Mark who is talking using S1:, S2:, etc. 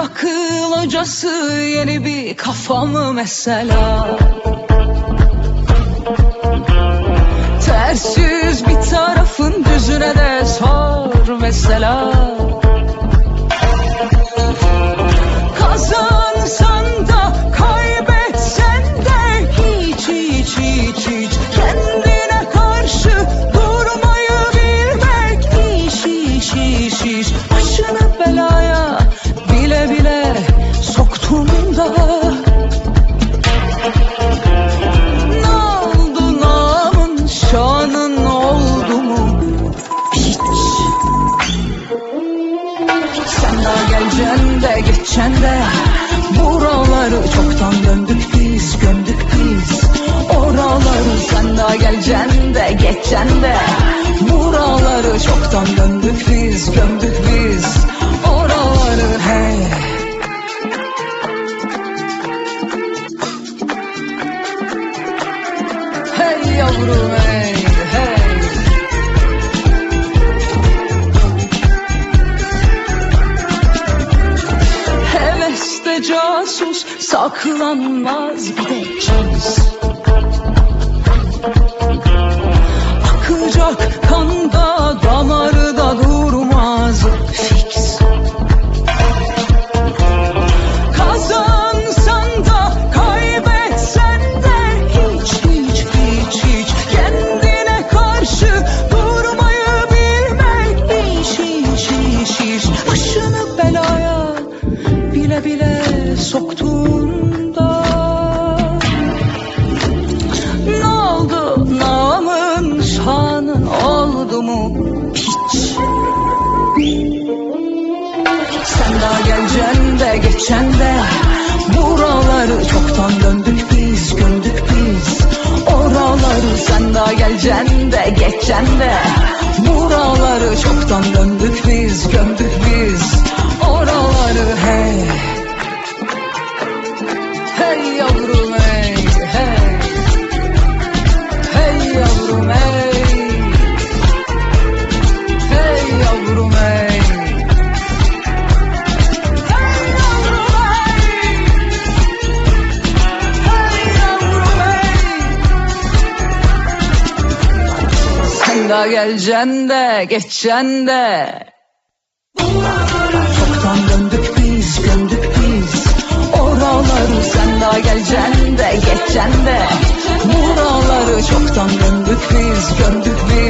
S1: akıl hocası yeni bir kafamı mesela. Ters yüz bir tarafın düzüne de sor mesela. Kazansan da kaybetsen de hiç hiç hiç Kendine karşı durmayı bilmek iş iş iş iş daha geleceksin de geçeceksin de. Buraları çoktan döndük biz gömdük biz. Oraları sen daha geleceksin de geçeceksin de. Buraları çoktan döndük biz gömdük biz. Oraları hey Hey yavrum hey saklanmaz bir soktuğunda Ne oldu? Namın şanın oldu mu hiç? Sen daha geleceksin de geçeceksin de. Buraları çoktan döndük biz gömdük biz. Oraları sen daha geleceksin de geçeceksin de. Buraları çoktan döndük biz gömdük biz Sen daha geleceksin de geçeceksin de. Çoktan döndük biz gömdük biz. Oraları sen daha geleceksin de geçeceksin de. Buraları çoktan döndük biz gömdük biz